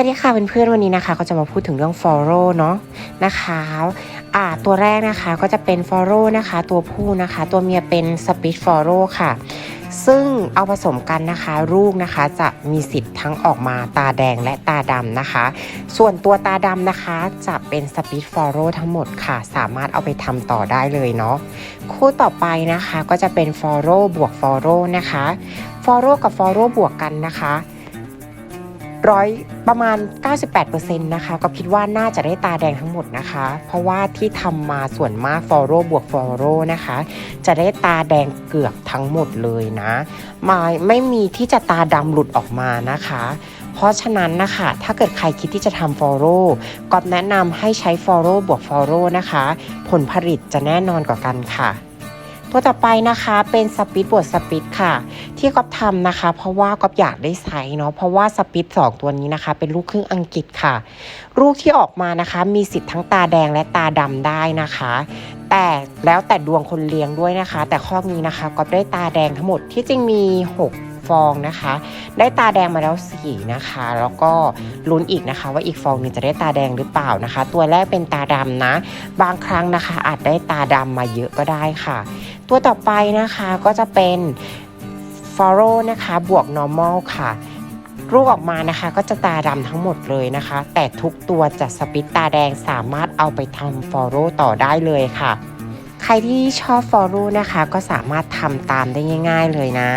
วัสดีค่ะเพื่อนๆวันนี้นะคะ ก็จะมาพูดถึงเรื่อง follow เนาะนะคะอ่าตัวแรกนะคะก็จะเป็น follow นะคะ ตัวผู้นะคะ ตัวเมียเป็น speed follow ค่ะ ซึ่งเอาผสมกันนะคะลูกนะคะจะมีสิทธิ์ทั้งออกมาตาแดงและตาดำนะคะ ส่วนตัวตาดำนะคะจะเป็น speed follow ทั้งหมดค่ะ สามารถเอาไปทำต่อได้เลยเนาะคู่ต่อไปนะคะก็จะเป็น follow บวก follow นะคะ follow กับ follow บวกกันนะคะ ร้อยประมาณ 98%นะคะก็คิดว่าน่าจะได้ตาแดงทั้งหมดนะคะ เพราะว่าที่ทำมาส่วนมาก follow บวก follow นะคะ จะได้ตาแดงเกือบทั้งหมดเลยนะไม่ไม่มีที่จะตาดำหลุดออกมานะคะ เพราะฉะนั้นนะคะถ้าเกิดใครคิดที่จะทำ follow ก็แนะนำให้ใช้ follow บวก follow นะคะ ผลผลิตจะแน่นอนกว่ากันค่ะ ตัวต่อไปนะคะเป็นสปิดบวดสปิดค่ะ ที่ก๊อฟทำนะคะ เพราะว่าก๊อฟอยากได้ใช้เนาะเพราะว่าสปิดสองตัวนี้นะคะ เป็นลูกครึ่งอังกฤษค่ะ ลูกที่ออกมานะคะ มีสิทธิ์ทั้งตาแดงและตาดำได้นะคะ แต่แล้วแต่ดวงคนเลี้ยงด้วยนะคะ แต่ข้อนี้นะคะก๊อฟได้ตาแดงทั้งหมดที่จริงมี 6 ฟองนะคะ ได้ตาแดงมาแล้วสี่นะคะ แล้วก็ลุ้นอีกนะคะ ว่าอีกฟองนึงจะได้ตาแดงหรือเปล่านะคะ ตัวแรกเป็นตาดำนะ บางครั้งนะคะ อาจได้ตาดำมาเยอะก็ได้ค่ะ ตัวต่อไปนะคะก็จะเป็น follow นะคะบวก normal ค่ะรูปออกมานะคะก็จะตาดำทั้งหมดเลยนะคะ แต่ทุกตัวจะสปิตตาแดงสามารถเอาไปทำ follow ต่อได้เลยค่ะ ใครที่ชอบ follow นะคะ ก็สามารถทำตามได้ง่าย ๆเลยนะ